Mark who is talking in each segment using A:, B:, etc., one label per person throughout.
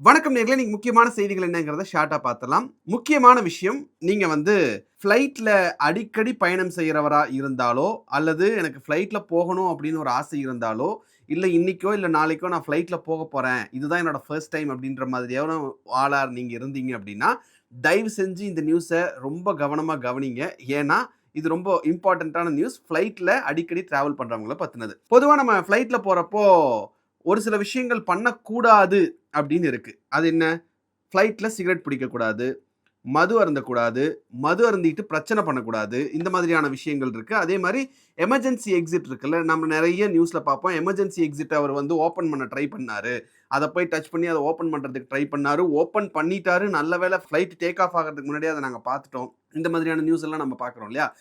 A: வணக்கம் நேரில் இன்னைக்கு முக்கியமான செய்திகள் என்னங்கிறத ஷார்ட்டாக பார்த்தலாம் முக்கியமான விஷயம் நீங்கள் வந்து ஃப்ளைட்டில் அடிக்கடி பயணம் செய்கிறவரா இருந்தாலோ அல்லது எனக்கு ஃப்ளைட்டில் போகணும் அப்படின்னு ஒரு ஆசை இருந்தாலோ இல்லை இன்னைக்கோ இல்லை நாளைக்கோ நான் ஃப்ளைட்டில் போக போகிறேன் இதுதான் என்னோட ஃபர்ஸ்ட் டைம் அப்படின்ற மாதிரியான ஆளார் நீங்கள் இருந்தீங்க அப்படின்னா தயவு செஞ்சு இந்த நியூஸை ரொம்ப கவனமாக கவனிங்க. ஏன்னா இது ரொம்ப இம்பார்ட்டண்ட்டான நியூஸ் ஃப்ளைட்டில் அடிக்கடி ட்ராவல் பண்ணுறவங்கள பற்றினது பொதுவாக நம்ம ஃப்ளைட்டில் போகிறப்போ ஒரு சில விஷயங்கள் பண்ணக்கூடாது அப்படின்னு இருக்குது அது என்ன? ஃப்ளைட்டில் சிகரெட் பிடிக்கக்கூடாது மது அருந்தக்கூடாது மது அருந்திட்டு பிரச்சனை பண்ணக்கூடாது. இந்த மாதிரியான விஷயங்கள் இருக்குது அதே மாதிரி எமர்ஜென்சி எக்ஸிட் இருக்குல்ல நம்ம நிறைய நியூஸில் பார்ப்போம். எமர்ஜென்சி எக்ஸிட் அவர் வந்து ஓப்பன் பண்ண ட்ரை பண்ணார். அதை போய் டச் பண்ணி அதை ஓப்பன் பண்ணுறதுக்கு ட்ரை பண்ணாரு. ஓப்பன் பண்ணிட்டாரு. நல்ல வேளை ஃப்ளைட் டேக் ஆஃப் ஆகிறதுக்கு முன்னாடி அதை நாங்கள் பார்த்துட்டோம். இந்த மாதிரியான நியூஸ் எல்லாம் நம்ம பார்க்குறோம் இல்லையா?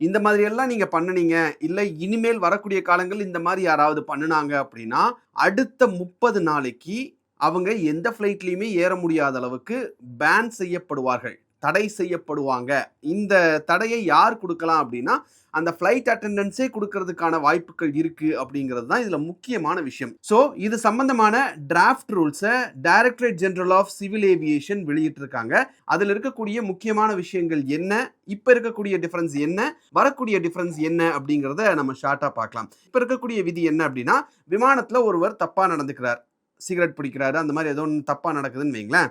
A: இந்த மாதிரி எல்லாம் நீங்க பண்ணுனீங்க. இல்லை இனிமேல் வரக்கூடிய காலங்கள் இந்த மாதிரி யாராவது பண்ணுனாங்க அப்படின்னா அடுத்த முப்பது நாளைக்கு அவங்க எந்த ஃப்ளைட்லேயுமே ஏற முடியாத அளவுக்கு பேன் செய்யப்படுவார்கள். தடை செய்யப்படுவாங்க. இந்த தடையை யார் கொடுக்கலாம் அப்படின்னா அந்த ஃப்ளைட் அட்டெண்டன்ஸே கொடுக்கறதுக்கான வாய்ப்புகள் இருக்கு அப்படிங்கிறது தான் இதுல முக்கியமான விஷயம். ஸோ இது சம்பந்தமான டிராஃப்ட் ரூல்ஸை directorate general of civil aviation வெளியிட்டிருக்காங்க. அதில் இருக்கக்கூடிய முக்கியமான விஷயங்கள் என்ன? இப்போ இருக்கக்கூடிய டிஃபரன்ஸ் என்ன? வரக்கூடிய டிஃபரன்ஸ் என்ன? அப்படிங்கிறத நம்ம ஷார்ட்டாக பார்க்கலாம். இப்போ இருக்கக்கூடிய விதி என்ன அப்படின்னா விமானத்தில் ஒருவர் தப்பாக நடந்துக்கிறார். சிகரெட் பிடிக்கிறாரு அந்த மாதிரி ஏதோ ஒன்று தப்பாக நடக்குதுன்னு வைங்களேன்.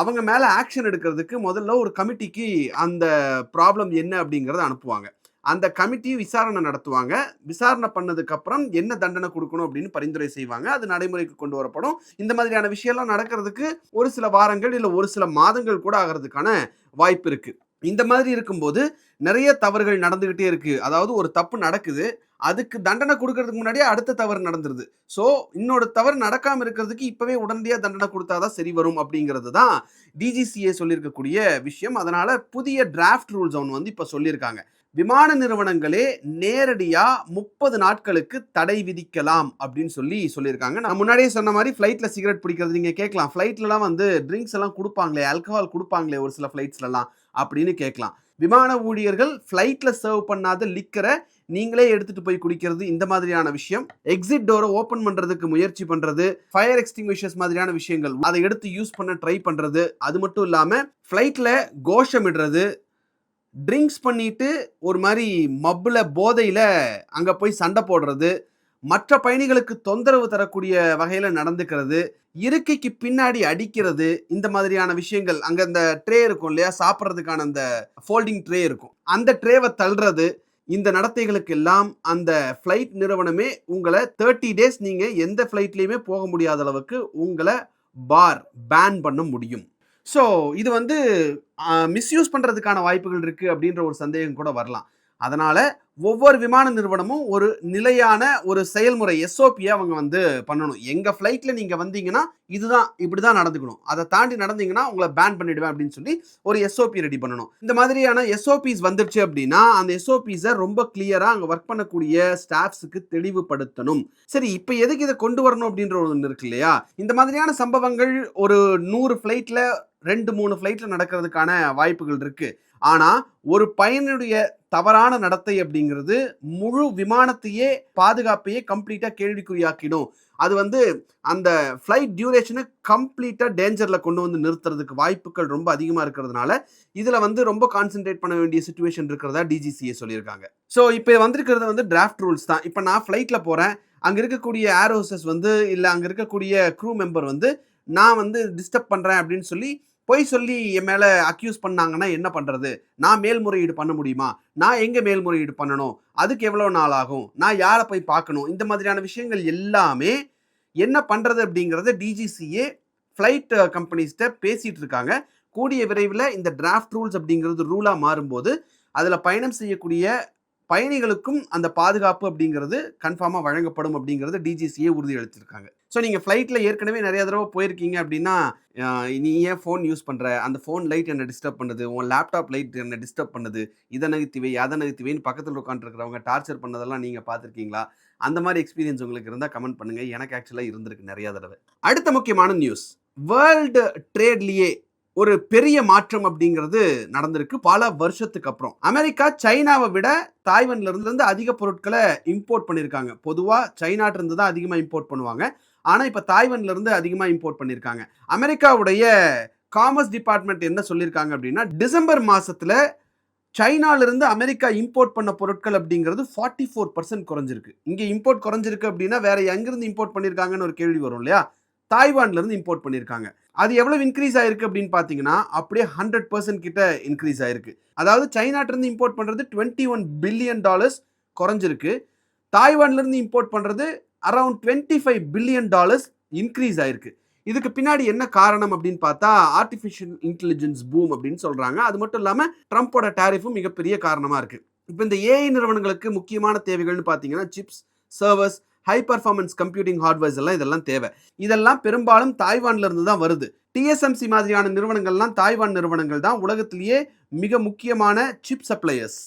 A: அவங்க மேலே ஆக்ஷன் எடுக்கிறதுக்கு முதல்ல ஒரு கமிட்டிக்கு அந்த ப்ராப்ளம் என்ன அப்படிங்கிறத அனுப்புவாங்க. அந்த கமிட்டி விசாரணை நடத்துவாங்க. விசாரணை பண்ணதுக்கப்புறம் என்ன தண்டனை கொடுக்கணும் அப்படின்னு பரிந்துரை செய்வாங்க. அது நடைமுறைக்கு கொண்டு வரப்படும். இந்த மாதிரியான விஷயம்லாம் நடக்கிறதுக்கு ஒரு சில வாரங்கள் இல்லை ஒரு சில மாதங்கள் கூட ஆகிறதுக்கான வாய்ப்பு இருக்குது இந்த மாதிரி இருக்கும்போது நிறைய தவறுகள் நடந்துகிட்டே இருக்கு. அதாவது ஒரு தப்பு நடக்குது அதுக்கு தண்டனை கொடுக்கறதுக்கு முன்னாடியே அடுத்த தவறு நடந்துருது. ஸோ இன்னொரு தவறு நடக்காம இருக்கிறதுக்கு இப்பவே உடனடியாக தண்டனை கொடுத்தாதான் சரி வரும் அப்படிங்கிறது தான் டிஜிசிஏ சொல்லியிருக்கக்கூடிய விஷயம். அதனால புதிய டிராஃப்ட் ரூல்ஸ் ஒன்று வந்து இப்போ சொல்லியிருக்காங்க. விமான நிறுவனங்களே நேரடியாக முப்பது நாட்களுக்கு தடை விதிக்கலாம் அப்படின்னு சொல்லி சொல்லியிருக்காங்க. நான் முன்னாடியே சொன்ன மாதிரி ஃப்ளைட்டில் சிகரெட் பிடிக்கிறது நீங்கள் கேட்கலாம். ஃப்ளைட்லலாம் வந்து ட்ரிங்க்ஸ் எல்லாம் கொடுப்பாங்களே ஆல்கஹால் கொடுப்பாங்களே ஒரு சில ஃப்ளைட்ஸ்லலாம் அப்படின்னு கேட்கலாம். விமான ஊழியர்கள் ஃப்ளைட்டில் சர்வ் பண்ணாத லிக்கரை நீங்களே எடுத்துகிட்டு போய் குடிக்கிறது இந்த மாதிரியான விஷயம். எக்ஸிட் டோரை ஓப்பன் பண்ணுறதுக்கு முயற்சி பண்ணுறது ஃபயர் எக்ஸ்டிங்விஷர்ஸ் மாதிரியான விஷயங்கள் அதை எடுத்து யூஸ் பண்ண ட்ரை பண்ணுறது அது மட்டும் இல்லாமல் ஃப்ளைட்டில் கோஷமிடுறது ட்ரிங்க்ஸ் பண்ணிட்டு ஒரு மாதிரி மப்பில் போதையில் அங்கே போய் சண்டை போடுறது மற்ற பயணிகளுக்கு தொந்தரவு தரக்கூடிய வகையில் நடந்துக்கிறது இருக்கைக்கு பின்னாடி அடிக்கிறது இந்த மாதிரியான விஷயங்கள். அங்கே அந்த ட்ரே இருக்கும் இல்லையா? சாப்பிட்றதுக்கான அந்த ஃபோல்டிங் ட்ரே இருக்கும். அந்த ட்ரேவை தள்ளுறது இந்த நடத்தைகளுக்கு எல்லாம் அந்த ஃப்ளைட் நிறுவனமே உங்களை தேர்ட்டி டேஸ் நீங்கள் எந்த ஃப்ளைட்லேயுமே போக முடியாத அளவுக்கு உங்களை பார் பேன் பண்ண முடியும். ஸோ இது வந்து மிஸ்யூஸ் பண்ணுறதுக்கான வாய்ப்புகள் இருக்குது அப்படின்ற ஒரு சந்தேகம் கூட வரலாம். அதனால் ஒவ்வொரு விமான நிறுவனமும் ஒரு நிலையான ஒரு செயல்முறை எஸ்ஓபியை அவங்க வந்து பண்ணணும். எங்கள் ஃப்ளைட்டில் நீங்கள் வந்தீங்கன்னா இதுதான் இப்படி தான் நடந்துக்கணும். அதை தாண்டி நடந்தீங்கன்னா உங்களை பேன் பண்ணிடுவேன் அப்படின்னு சொல்லி ஒரு எஸ்ஓபி ரெடி பண்ணணும். இந்த மாதிரியான எஸ்ஓபிஸ் வந்துருச்சு அப்படின்னா அந்த எஸ்ஓபிஸை ரொம்ப கிளியராக அங்கே ஒர்க் பண்ணக்கூடிய ஸ்டாஃப்ஸுக்கு தெளிவுபடுத்தணும். சரி இப்போ எதுக்கு இதை கொண்டு வரணும் அப்படின்ற ஒன்று இருக்கு இல்லையா? இந்த மாதிரியான சம்பவங்கள் ஒரு நூறு ஃப்ளைட்டில் ரெண்டு மூணு ஃப்ளைட்டில் நடக்கிறதுக்கான வாய்ப்புகள் இருக்குது ஆனால் ஒரு பயனுடைய தவறான நடத்தை அப்படிங்கிறது முழு விமானத்தையே பாதுகாப்பையே கம்ப்ளீட்டாக கேள்விக்குறியாக்கிடும். அது வந்து அந்த ஃப்ளைட் டியூரேஷனை கம்ப்ளீட்டாக டேஞ்சரில் கொண்டு வந்து நிறுத்துறதுக்கு வாய்ப்புகள் ரொம்ப அதிகமாக இருக்கிறதுனால இதில் வந்து ரொம்ப கான்சென்ட்ரேட் பண்ண வேண்டிய சுச்சுவேஷன் இருக்கிறதா டிஜிசிஏ சொல்லியிருக்காங்க. ஸோ இப்போ வந்திருக்கிறது வந்து டிராஃப்ட் ரூல்ஸ் தான். இப்போ நான் ஃப்ளைட்டில் போகிறேன் அங்கே இருக்கக்கூடிய ஏர் ஹோசஸ் வந்து இல்லை அங்கே இருக்கக்கூடிய க்ரூ மெம்பர் வந்து நான் வந்து டிஸ்டர்ப் பண்ணுறேன் அப்படின்னு சொல்லி பொய் சொல்லி என் மேலே அக்யூஸ் பண்ணாங்கன்னா என்ன பண்ணுறது நான் மேல்முறையீடு பண்ண முடியுமா? நான் எங்கே மேல்முறையீடு பண்ணணும்? அதுக்கு எவ்வளோ நாள் ஆகும்? நான் யாரை போய் பார்க்கணும்? இந்த மாதிரியான விஷயங்கள் எல்லாமே என்ன பண்ணுறது அப்படிங்கிறத டிஜிசிஏ ஃப்ளைட் கம்பெனிஸ்கிட்ட பேசிகிட்டு இருக்காங்க. கூடிய விரைவில் இந்த டிராஃப்ட் ரூல்ஸ் அப்படிங்கிறது ரூலாக மாறும்போது அதில் பயணம் செய்யக்கூடிய பயணிகளுக்கும் அந்த பாதுகாப்பு அப்படிங்கிறது கன்ஃபார்மாக வழங்கப்படும் அப்படிங்கிறது டிஜிசிஏ உறுதியளித்திருக்காங்க. ஸோ நீங்கள் ஃப்ளைட்டில் ஏற்கனவே நிறைய தடவை போயிருக்கீங்க அப்படின்னா நீ ஏன் ஃபோன் யூஸ் பண்ணுற அந்த ஃபோன் லைட் என்னை டிஸ்டர்ப் பண்ணுது? உன் லேப்டாப் லைட் என்னை டிஸ்டர்ப் பண்ணுது? இதை நகர்த்திவை அதை நகர்த்திவைன்னு பக்கத்தில் உட்காந்துருக்கிறவங்க டார்ச்சர் பண்ணதெல்லாம் நீங்கள் பார்த்துருக்கீங்களா? அந்த மாதிரி எக்ஸ்பீரியன்ஸ் உங்களுக்கு இருந்தால் கமெண்ட் பண்ணுங்கள் எனக்கு ஆக்சுவலாக இருந்திருக்கு நிறையா தடவை. அடுத்த முக்கியமான நியூஸ் வேர்ல்டு ட்ரேட்லேயே ஒரு பெரிய மாற்றம் அப்படிங்கிறது நடந்திருக்கு பல வருஷத்துக்கு அப்புறம். அமெரிக்கா சைனாவை விட தாய்வான்ல இருந்து அதிக பொருட்களை இம்போர்ட் பண்ணியிருக்காங்க. பொதுவாக சைனாட்ட இருந்து தான் அதிகமாக இம்போர்ட் பண்ணுவாங்க. ஆனால் இப்போ தாய்வான்ல இருந்து அதிகமாக இம்போர்ட் பண்ணியிருக்காங்க. அமெரிக்காவுடைய காமர்ஸ் டிபார்ட்மெண்ட் என்ன சொல்லியிருக்காங்க அப்படின்னா டிசம்பர் மாதத்தில் சைனாலேருந்து அமெரிக்கா இம்போர்ட் பண்ண பொருட்கள் அப்படிங்கிறது ஃபார்ட்டி ஃபோர் பர்சன்ட் குறைஞ்சிருக்கு. இங்கே இம்போர்ட் குறைஞ்சிருக்கு அப்படின்னா வேற எங்கிருந்து இம்போர்ட் பண்ணியிருக்காங்கன்னு ஒரு கேள்வி வரும் இல்லையா? தாய்வான்லேருந்து இம்போர்ட் பண்ணியிருக்காங்க. அது எவ்வளவு இன்க்ரீஸ் ஆயிருக்கு அப்படின்னு பார்த்தீங்கன்னா அப்படியே ஹண்ட்ரட் பர்சன்ட் கிட்ட இன்க்ரீஸ் ஆயிருக்கு. அதாவது சைனாட்ட இருந்து இம்போர்ட் பண்ணுறது டுவெண்ட்டி ஒன் பில்லியன் டாலர்ஸ் குறைஞ்சிருக்கு. தாய்வான்லேருந்து இம்போர்ட் பண்ணுறது around twenty five billion dollars increase ஆயிருக்கு. இதுக்கு பின்னாடி என்ன காரணம் அப்படின்னு பார்த்தா ஆர்டிஃபிஷியல் இன்டெலிஜென்ஸ் பூம் அப்படின்னு சொல்கிறாங்க அது மட்டும் இல்லாமல் ட்ரம்ப்போட டேரிஃபும் மிகப்பெரிய காரணமாக இருக்குது இப்போ இந்த ஏஐ நிறுவனங்களுக்கு முக்கியமான தேவைகள்னு பார்த்தீங்கன்னா chips servers high performance computing hardwares எல்லாம் இதெல்லாம் தேவை. இதெல்லாம் பெரும்பாலும் தாய்வான்ல இருந்து தான் வருது. டிஎஸ்எம்சி மாதிரியான நிறுவனங்கள்லாம் தாய்வான் நிறுவனங்கள் தான் உலகத்திலேயே மிக முக்கியமான சிப் சப்ளையர்ஸ்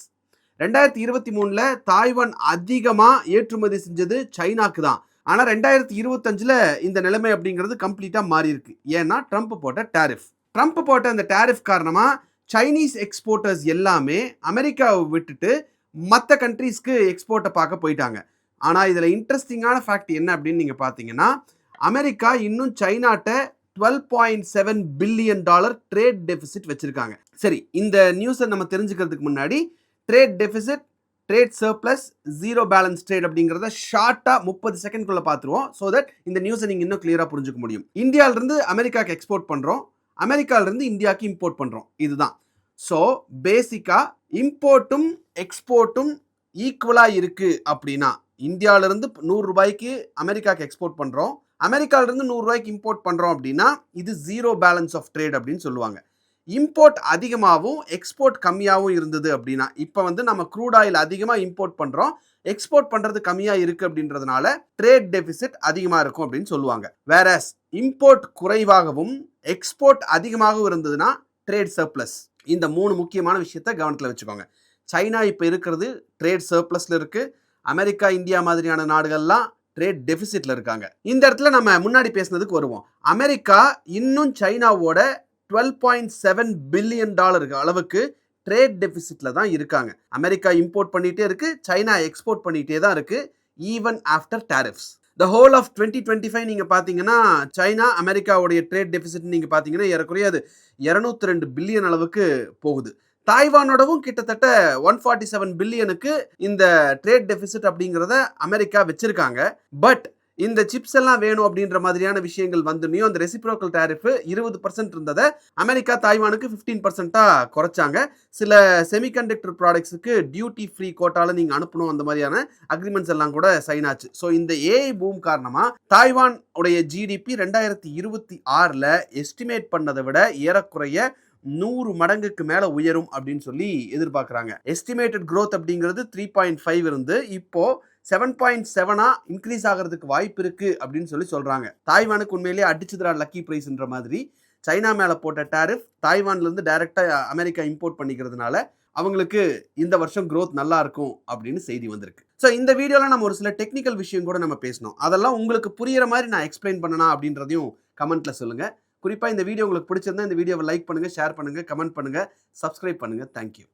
A: ரெண்டாயிரத்தி இருபத்தி மூணில் தாய்வான் அதிகமாக ஏற்றுமதி செஞ்சது சைனாக்கு தான். ஆனால் ரெண்டாயிரத்தி இருபத்தஞ்சில் இந்த நிலைமை அப்படிங்கிறது கம்ப்ளீட்டாக மாறி இருக்கு ஏன்னா ட்ரம்ப் போட்ட டேரிஃப் ட்ரம்ப் போட்ட அந்த டேரிஃப் காரணமாக சைனீஸ் எக்ஸ்போர்ட்டர்ஸ் எல்லாமே அமெரிக்காவை விட்டுட்டு மற்ற கண்ட்ரீஸ்க்கு எக்ஸ்போர்ட்டை பார்க்க போயிட்டாங்க. ஆனால் இதில் இன்ட்ரெஸ்டிங்கான ஃபேக்ட் என்ன அப்படின்னு நீங்கள் பார்த்தீங்கன்னா அமெரிக்கா இன்னும் சைனாட்ட twelve point seven billion dollar trade deficit வச்சுருக்காங்க. சரி இந்த நியூஸை நம்ம தெரிஞ்சுக்கிறதுக்கு முன்னாடி trade deficit trade surplus zero balance trade அப்படிங்கிறத ஷார்ட்டாக முப்பது செகண்ட்குள்ளே பார்த்துருவோம் ஸோ தட் இந்த நியூஸை நீங்கள் இன்னும் கிளியராக புரிஞ்சுக்க முடியும். இந்தியாவிலேருந்து அமெரிக்காவுக்கு எக்ஸ்போர்ட் பண்ணுறோம் அமெரிக்காவிலேருந்து இந்தியாவுக்கு இம்போர்ட் பண்ணுறோம் இதுதான். ஸோ பேசிக்காக இம்போர்ட்டும் எக்ஸ்போர்ட்டும் ஈக்குவலாக இருக்குது அப்படின்னா இந்தியாவிலேருந்து நூறுரூபாய்க்கு அமெரிக்காவுக்கு எக்ஸ்போர்ட் பண்ணுறோம் அமெரிக்காவிலேருந்து நூறுரூவாய்க்கு இம்போர்ட் பண்ணுறோம் அப்படின்னா இது ஜீரோ பேலன்ஸ் ஆஃப் ட்ரேட் அப்படின்னு சொல்லுவாங்க. இம்போர்ட் அதிகமாகவும் எக்ஸ்போர்ட் கம்மியாகவும் இருந்தது அப்படின்னா இப்போ வந்து நம்ம க்ரூட் ஆயில் அதிகமாக இம்போர்ட் பண்ணுறோம் எக்ஸ்போர்ட் பண்ணுறது கம்மியாக இருக்குது அப்படின்றதுனால ட்ரேட் டெபிசிட் அதிகமாக இருக்கும் அப்படின்னு சொல்லுவாங்க. வேற இம்போர்ட் குறைவாகவும் எக்ஸ்போர்ட் அதிகமாகவும் இருந்ததுன்னா ட்ரேட் சர்ப்ளஸ் இந்த மூணு முக்கியமான விஷயத்த கவனத்தில் வச்சுக்கோங்க. சைனா இப்போ இருக்கிறது ட்ரேட் சர்ப்ளஸில் இருக்குது அமெரிக்கா இந்தியா மாதிரியான நாடுகள்லாம் ட்ரேட் டெபிசிட்ல இருக்காங்க. இந்த இடத்துல நம்ம முன்னாடி பேசுனதுக்கு வருவோம். அமெரிக்கா இன்னும் சைனாவோட டுவெல் பாயிண்ட் செவன் பில்லியன் டாலருக்கு அளவுக்கு ட்ரேட் டெபிசிட்ல தான் இருக்காங்க. அமெரிக்கா இம்போர்ட் பண்ணிட்டே இருக்கு சைனா எக்ஸ்போர்ட் பண்ணிட்டே தான் இருக்கு even after tariffs the whole of twenty twenty five நீங்கள் பார்த்தீங்கன்னா சைனா அமெரிக்காவுடைய ட்ரேட் டெபிசிட் நீங்கள் பார்த்தீங்கன்னா ஏறக்குறைய அது இரநூத்தி ரெண்டு பில்லியன் அளவுக்கு போகுது. தாய்வானோடவும் கிட்டத்தட்ட ஒன் ஃபார்ட்டி செவன் பில்லியனுக்கு இந்த ட்ரேட் டெபிசிட் அப்படிங்கிறத அமெரிக்கா வச்சிருக்காங்க. பட் இந்த சிப்ஸ் எல்லாம் வேணும் அப்படின்ற மாதிரியான விஷயங்கள் வந்துனையும் அந்த ரெசிப்ரோக்கல் டேரிஃப் இருபது பர்சன்ட் இருந்ததை அமெரிக்கா தாய்வானுக்கு ஃபிஃப்டீன் பர்சன்ட்டாக குறைச்சாங்க. சில செமிகண்டக்டர் ப்ராடக்ட்ஸுக்கு டியூட்டி ஃப்ரீ கோட்டால நீங்கள் அனுப்பணும் அந்த மாதிரியான அக்ரிமெண்ட்ஸ் எல்லாம் கூட சைன் ஆச்சு. ஸோ இந்த ஏஐ பூம் காரணமாக தாய்வான் உடைய ஜிடிபி ரெண்டாயிரத்தி இருபத்தி ஆறில் எஸ்டிமேட் பண்ணதை விட ஏறக்குறைய நூறு மடங்குக்கு மேல உயரும் அப்படின்னு சொல்லி எதிர்பார்க்குறாங்க. எஸ்டிமேட்டட் க்ரோத் அப்படிங்கிறது த்ரீ பாயிண்ட் ஃபைவ் இருந்து இப்போ செவன் பாயிண்ட் செவனா இன்க்ரீஸ் ஆகிறதுக்கு வாய்ப்பு இருக்கு அப்படின்னு சொல்லி சொல்றாங்க. தாய்வானுக்கு உண்மையிலேயே அடிச்சுதுரா லக்கி பிரைஸ்ன்ற மாதிரி சைனா மேல போட்ட டேரிஃப் தாய்வான்ல இருந்து டைரக்டா அமெரிக்கா இம்போர்ட் பண்ணிக்கிறதுனால அவங்களுக்கு இந்த வருஷம் க்ரோத் நல்லா இருக்கும் அப்படின்னு செய்தி வந்திருக்கு. ஸோ இந்த வீடியோவில் நம்ம ஒரு சில டெக்னிக்கல் விஷயம் கூட நம்ம பேசணும். அதெல்லாம் உங்களுக்கு புரியிற மாதிரி நான் எக்ஸ்பிளைன் பண்ணனா அப்படின்றதையும் கமெண்ட்ல சொல்லுங்கள் குறிப்பாக இந்த வீடியோ உங்களுக்கு பிடிச்சிருந்தா இந்த வீடியோவை லைக் பண்ணுங்கள் ஷேர் பண்ணுங்கள் கமெண்ட் பண்ணுங்கள் சப்ஸ்கிரைப் பண்ணுங்கள் தேங்க்யூ